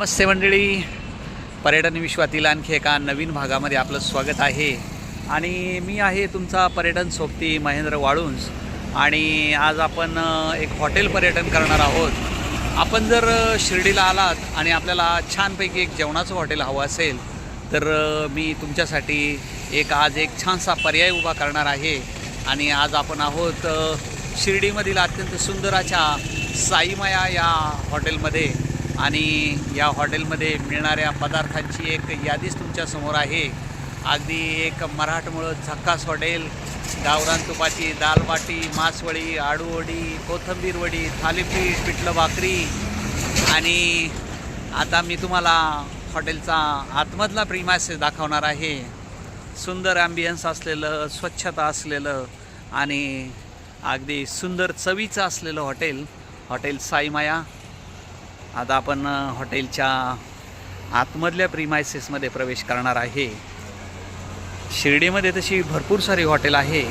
नमस्ते मंडळी. पर्यटन विश्वातील आणखी एका नवीन भागामध्ये आपलं स्वागत आहे. आणि मी आहे तुमचा पर्यटन सोबती महेंद्र वाळुंज. आणि आज आपण एक हॉटेल पर्यटन करणार आहोत. आपण जर शिर्डीला आलात आणि आपल्याला छानपैकी एक जेवणाचं हॉटेल हवं असेल तर मी तुमच्यासाठी एक आज एक छानसा पर्याय उभा करणार आहे. आणि आज आपण आहोत शिर्डीमधील अत्यंत सुंदर अशा साईमाया या हॉटेलमध्ये. आणि या हॉटेलमध्ये मिळणाऱ्या पदार्थांची एक यादीच तुमच्यासमोर आहे. अगदी एक मराठमोळं झक्कास हॉटेल गावरान तुपाची दालबाटी मासवडी आडूवडी कोथंबीर वडी थालीपीठ पिठलं भाकरी आणि आता मी तुम्हाला हॉटेलचा आतमधला प्रिमायसेस दाखवणार आहे. सुंदर ॲम्बियन्स असलेलं स्वच्छता असलेलं आणि अगदी सुंदर चवीचं असलेलं हॉटेल हॉटेल साईमाया. आता आपण हॉटेलच्या आतमधल्या प्रिमायसेसमध्ये प्रवेश करणार आहे. शिर्डीमध्ये तशी भरपूर सारी हॉटेल आहे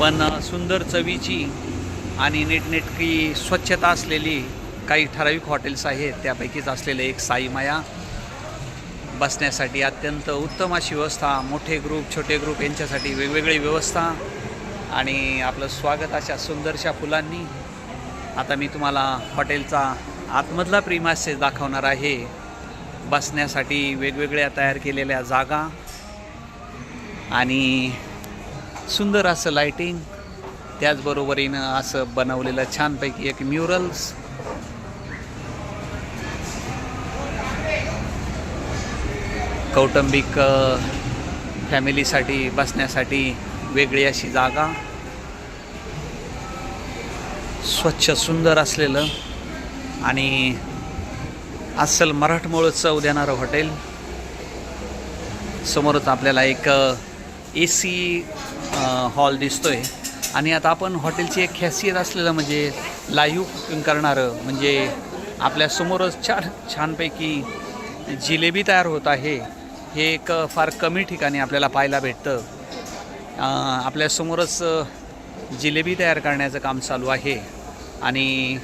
पण सुंदर चवीची आणि नीटनेटकी स्वच्छता असलेली काही ठराविक हॉटेल्स आहेत. त्यापैकीच असलेलं एक साईमाया बसण्यासाठी अत्यंत उत्तम अशी व्यवस्था. मोठे ग्रुप छोटे ग्रुप यांच्यासाठी वेगवेगळी व्यवस्था आणि आपलं स्वागत अशा सुंदरशा फुलांनी. आता मी तुम्हाला हॉटेलचा आतमधला प्रिमासेस दाखवणार आहे. बसण्यासाठी वेगवेगळ्या तयार केलेल्या जागा आणि सुंदर असं लाईटिंग त्याचबरोबरीनं असं बनवलेलं छानपैकी एक म्युरल्स कौटुंबिक फॅमिलीसाठी बसण्यासाठी वेगळी अशी जागा. स्वच्छ सुंदर असलेलं आणि अस्सल मराठमोळ चव देणारं हॉटेल. समोरच आपल्याला एक ए सी हॉल दिसतो आहे आणि आता आपण हॉटेलची एक खासियत असलेलं म्हणजे लाईव्ह कुकिंग करणारं म्हणजे आपल्यासमोरच छान छानपैकी जिलेबी तयार होत आहे. हे एक फार कमी ठिकाणी आपल्याला पाहायला भेटतं. आपल्यासमोरच जिलेबी तयार करण्याचं काम चालू आहे. आणि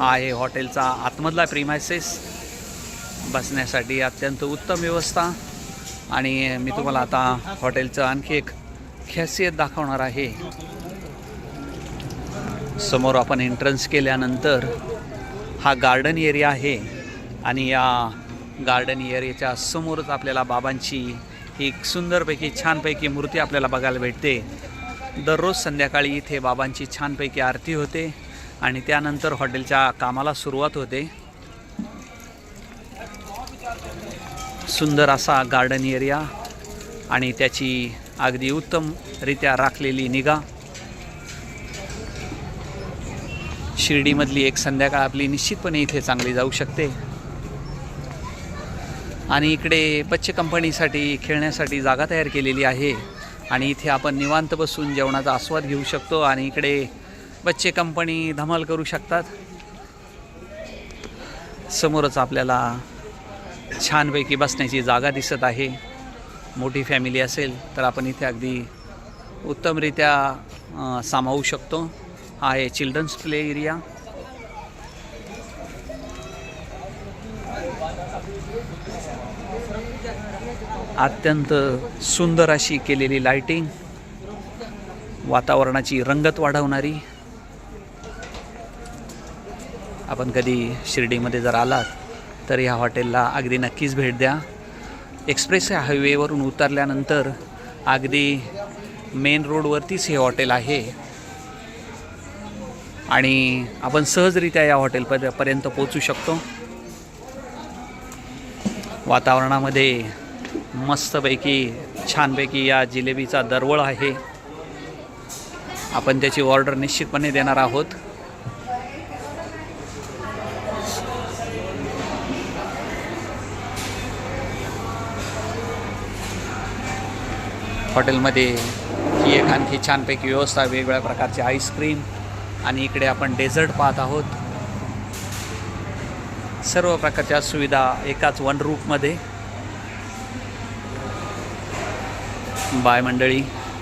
हा आहे हॉटेलचा आतमधला प्रिमायसेस बसण्यासाठी अत्यंत उत्तम व्यवस्था. आणि मी तुम्हाला आता हॉटेलचं आणखी एक खासियत दाखवणार आहे. समोर आपण एंट्रन्स केल्यानंतर हा गार्डन एरिया आहे. आणि या गार्डन एरियाच्या समोरच आपल्याला बाबांची एक सुंदरपैकी छानपैकी मूर्ती आपल्याला बघायला भेटते. दररोज संध्याकाळी इथे बाबांची छानपैकी आरती होते. आणि त्यानंतर हॉटेलच्या कामाला सुरुवात होते. सुंदर असा गार्डन एरिया आणि त्याची अगदी उत्तमरित्या राखलेली निगा. शिर्डीमधली एक संध्याकाळ आपली निश्चितपणे इथे चांगली जाऊ शकते. आणि इकडे बच्चे कंपनीसाठी खेळण्यासाठी जागा तयार केलेली आहे. आणि इथे आपण निवांत बसून जेवणाचा आस्वाद घेऊ शकतो आणि इकडे बच्चे कंपनी धमाल करू शकतात. समोरच आपल्याला छानपैकी बसण्याची जागा दिसत आहे. मोठी फॅमिली असेल तर आपण इथे अगदी उत्तमरित्या सामावू शकतो. हा आहे चिल्ड्रन्स प्ले एरिया अत्यंत सुंदर अशी केलेली लाइटिंग वातावरणाची रंगत वाढवणारी. आपण कधी शिर्डीमध्ये जर आलात तर या हॉटेलला अगदी नक्कीच भेट द्या. एक्सप्रेस हायवेवरून उतरल्यानंतर अगदी मेन रोडवरतीच हे हॉटेल आहे. आणि आपण सहजरित्या या हॉटेल पर्यंत पोचू शकतो. वातावरणामध्ये मस्तपैकी छानपैकी या जिलेबीचा दरवळ आहे. आपण त्याची ऑर्डर निश्चितपणे देणार आहोत. हॉटेलमध्ये ही एक आणखी छानपैकी व्यवस्था वेगवेगळ्या प्रकारची आईस्क्रीम आणि इकडे आपण डेझर्ट पाहत आहोत. सर्व प्रकारच्या सुविधा एकाच वन रूपमध्ये बाय मंडळी.